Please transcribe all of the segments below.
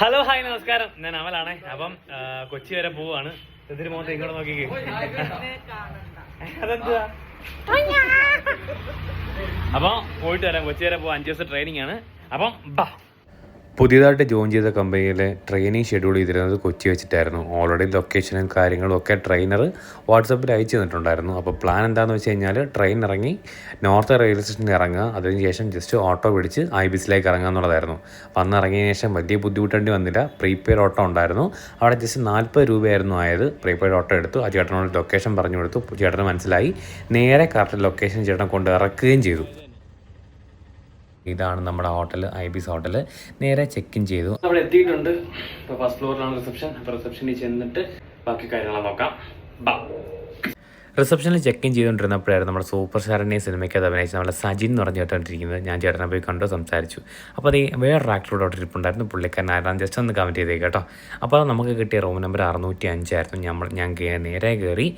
Hello hi നമസ്കാരം. ഞാൻ അമലാണ്. അപ്പം കൊച്ചി വരെ പോവാണ്. എന്തിനു മോത്തെ ഇങ്ങോട്ട് നോക്കിക്കേ? അതെന്താ അപ്പം പോയിട്ട് വരാം. കൊച്ചി വരെ പോവാം. അഞ്ച് ദിവസം ട്രെയിനിങ് ആണ്. അപ്പം ബാ. പുതിയതായിട്ട് ജോയിൻ ചെയ്ത കമ്പനിയിലെ ട്രെയിനിങ് ഷെഡ്യൂൾ ചെയ്തിരുന്നത് കൊച്ചി വെച്ചിട്ടായിരുന്നു. ഓൾറെഡി ലൊക്കേഷനും കാര്യങ്ങളും ഒക്കെ ട്രെയിനർ വാട്സപ്പിൽ അയച്ചു തന്നിട്ടുണ്ടായിരുന്നു. അപ്പോൾ പ്ലാൻ എന്താണെന്ന് വെച്ച് കഴിഞ്ഞാൽ ട്രെയിൻ ഇറങ്ങി നോർത്ത് റെയിൽവേ സ്റ്റേഷനിൽ ഇറങ്ങുക. അതിനുശേഷം ജസ്റ്റ് ഓട്ടോ പിടിച്ച് ഐ ബിസിലേക്ക് ഇറങ്ങുക എന്നുള്ളതായിരുന്നു. വന്ന് ഇറങ്ങിയതിന് ശേഷം വലിയ ബുദ്ധിമുട്ടേണ്ടി വന്നില്ല. പ്രീപെയ്ഡ് ഓട്ടോ ഉണ്ടായിരുന്നു. അവിടെ ജസ്റ്റ് നാൽപ്പത് രൂപയായിരുന്നു ആയത്. പ്രീപെയ്ഡ് ഓട്ടോ എടുത്തു. ആ ചേട്ടനോട് ലൊക്കേഷൻ പറഞ്ഞു കൊടുത്തു. ചേട്ടന് മനസ്സിലായി. നേരെ കറക്റ്റ് ലൊക്കേഷൻ ചേട്ടൻ കൊണ്ട് ഇറക്കുകയും ചെയ്തു. ഇതാണ് നമ്മുടെ ഹോട്ടൽ ഐ ബിസ് ഹോട്ടൽ നേരെ ചെക്ക് ഇൻ ചെയ്തു. അവിടെ എത്തിയിട്ടുണ്ട്. ഫസ്റ്റ് ഫ്ലോറിലാണ് റിസപ്ഷൻ റിസപ്ഷനിൽ ചെന്നിട്ട് ബാക്കി കാര്യങ്ങൾ നോക്കാം. റിസപ്ഷനിൽ ചെക്ക് ഇൻ ചെയ്തുകൊണ്ടിരുന്നപ്പോഴായിരുന്നു നമ്മുടെ സൂപ്പർ സ്റ്റാറിനെ അത് അഭിനയിച്ച നമ്മുടെ സജിൻ എന്ന് പറഞ്ഞു കേട്ടോണ്ടിരിക്കുന്നത്. ഞാൻ ചേട്ടനെ പോയി കണ്ടു സംസാരിച്ചു. അപ്പോൾ അത് വേറൊരു ആക്ടറോട് ഇരിപ്പുണ്ടായിരുന്നു. പുള്ളിക്കാരൻ ആരാണ് ജസ്റ്റ് ഒന്ന് കമന്റ് ചെയ്തേ കേട്ടോ. അപ്പോൾ നമുക്ക് കിട്ടിയ റൂം നമ്പർ അറുന്നൂറ്റി അഞ്ചായിരുന്നു നമ്മൾ ഞാൻ നേരെ കയറി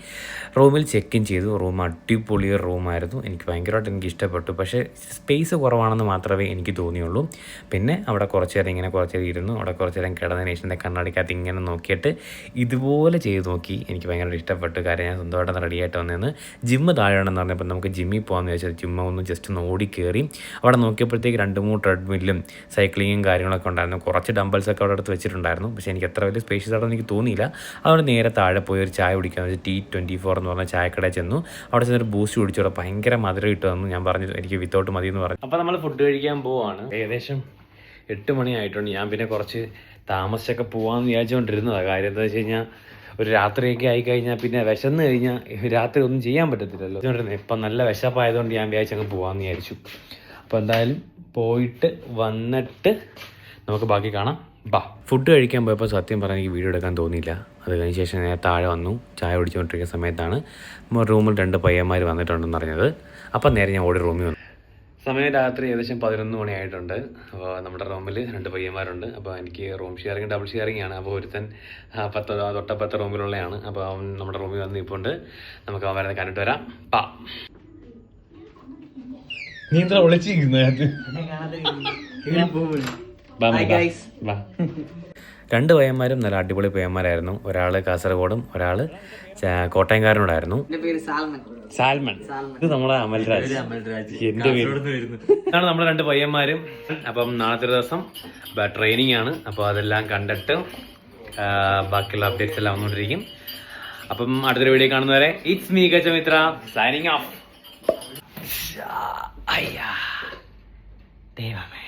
റൂമിൽ ചെക്ക് ഇൻ ചെയ്തു. റൂം അടിപൊളി റൂമായിരുന്നു എനിക്ക് ഭയങ്കരമായിട്ട് എനിക്ക് ഇഷ്ടപ്പെട്ടു. പക്ഷേ സ്പേസ് കുറവാണെന്ന് മാത്രമേ എനിക്ക് തോന്നിയുള്ളൂ. പിന്നെ അവിടെ കുറച്ച് നേരം ഇങ്ങനെ കുറച്ച് നേരം ഇരുന്നു. അവിടെ കുറച്ച് നേരം കിടന്നതിന് ശേഷം കണ്ണടിക്കകത്ത് ഇങ്ങനെ നോക്കിയിട്ട് ഇതുപോലെ ചെയ്ത് നോക്കി. എനിക്ക് ഭയങ്കര ഇഷ്ടപ്പെട്ടു. കാര്യം ഞാൻ സ്വന്തമായിട്ട് റെഡി ആയിട്ട് വന്നതെന്ന് ജിമ്മ് താഴെയാണെന്ന് പറഞ്ഞപ്പോൾ നമുക്ക് ജിമ്മിൽ പോകാമെന്ന് ചോദിച്ചാൽ ജിമ്മ ഒന്ന് ജസ്റ്റ് ഒന്ന് ഓടി കയറി അവിടെ നോക്കിയപ്പോഴത്തേക്ക് രണ്ട് മൂന്ന് ട്രെഡ്മില്ലും സൈക്ലിങ്ങും കാര്യങ്ങളൊക്കെ ഉണ്ടായിരുന്നു. കുറച്ച് ഡംബൽസ് ഒക്കെ അവിടെ അടുത്ത് വെച്ചിട്ടുണ്ടായിരുന്നു. പക്ഷേ എനിക്ക് എത്ര വലിയ സ്പേഷ്യസ് ആണെന്ന് എനിക്ക് തോന്നിയില്ല. അതുകൊണ്ട് നേരെ താഴെ പോയി ഒരു ചായ കുടിക്കാൻ വെച്ചാൽ ടി ട്വന്റി ഫോർ എന്ന് പറഞ്ഞ ചായക്കടയിൽ ചെന്നു. അവിടെ ചെന്നൊരു ബൂസ്റ്റ് കുടിച്ചു. അവിടെ ഭയങ്കര മധുരം കിട്ടുമെന്ന് ഞാൻ പറഞ്ഞു എനിക്ക് വിത്തൗട്ട് മതി എന്ന് പറഞ്ഞു. അപ്പോൾ നമ്മൾ ഫുഡ് കഴിക്കാൻ പോവാണ്. ഏകദേശം എട്ട് മണിയായിട്ടുണ്ട്. ഞാൻ പിന്നെ കുറച്ച് താമസിച്ചൊക്കെ പോകാമെന്ന് വിചാരിച്ചുകൊണ്ടിരുന്നതാണ് കാര്യം എന്താ വെച്ച് കഴിഞ്ഞാൽ ഒരു രാത്രിയൊക്കെ ആയി കഴിഞ്ഞാൽ പിന്നെ വിശന്ന് കഴിഞ്ഞാൽ രാത്രി ഒന്നും ചെയ്യാൻ പറ്റത്തില്ലല്ലോ. ഇപ്പം നല്ല വിശപ്പായതുകൊണ്ട് ഞാൻ വിചാരിച്ചു അങ്ങ് പോവാന്ന് വിചാരിച്ചു. അപ്പോൾ എന്തായാലും പോയിട്ട് വന്നിട്ട് നമുക്ക് ബാക്കി കാണാം. ബാ. ഫുഡ് കഴിക്കാൻ പോയപ്പോൾ സത്യം പറഞ്ഞാൽ എനിക്ക് വീഡിയോ എടുക്കാൻ തോന്നിയില്ല. അത് കഴിഞ്ഞ ശേഷം ഞാൻ താഴെ വന്നു. ചായ കുടിച്ചുകൊണ്ടിരിക്കുന്ന സമയത്താണ്. റൂമിൽ രണ്ട് പയ്യന്മാർ വന്നിട്ടുണ്ടെന്ന് അറിഞ്ഞത്. അപ്പം നേരെ ഞാൻ ഓടി റൂമിൽ വന്നു. സമയം രാത്രി ഏകദേശം പതിനൊന്ന് മണിയായിട്ടുണ്ട്. അപ്പോൾ നമ്മുടെ റൂമിൽ രണ്ട് പയ്യന്മാരുണ്ട്. അപ്പോൾ എനിക്ക് റൂം ഷെയറിങ് ഡബിൾ ഷെയറിംഗ് ആണ്. അപ്പോൾ ഒരുത്തൻ പത്ത് തൊട്ടപ്പത്തെ റൂമിലുള്ളതാണ് അപ്പോൾ അവൻ നമ്മുടെ റൂമിൽ വന്ന് ഇപ്പോണ്ട് നമുക്ക് അവൻ വരുന്നത് കണ്ടിട്ട് വരാം. പാ. നീ എന്താ വിളിച്ചിരിക്കുന്നത് രണ്ട് പയ്യന്മാരും നല്ല അടിപൊളി പയ്യന്മാരായിരുന്നു. ഒരാൾ കാസർഗോഡും ഒരാൾ കോട്ടയംകാരനോടായിരുന്നു. സാൽമൺ. ഇത് നമ്മുടെ അമൽരാജ്. എന്റെ പേര് ഇതാണ് നമ്മുടെ രണ്ട് പയ്യന്മാരും. അപ്പം നാളത്തെ ദിവസം ട്രെയിനിങ് ആണ്. അപ്പോൾ അതെല്ലാം കണ്ടിട്ട് ബാക്കിയുള്ള അപ്ഡേറ്റ്സ് എല്ലാം വന്നുകൊണ്ടിരിക്കും. അപ്പം അടുത്തൊരു വീഡിയോ കാണുന്നവരെ it's me Gajamitra signing off അയ്യാ. ദൈവമേ.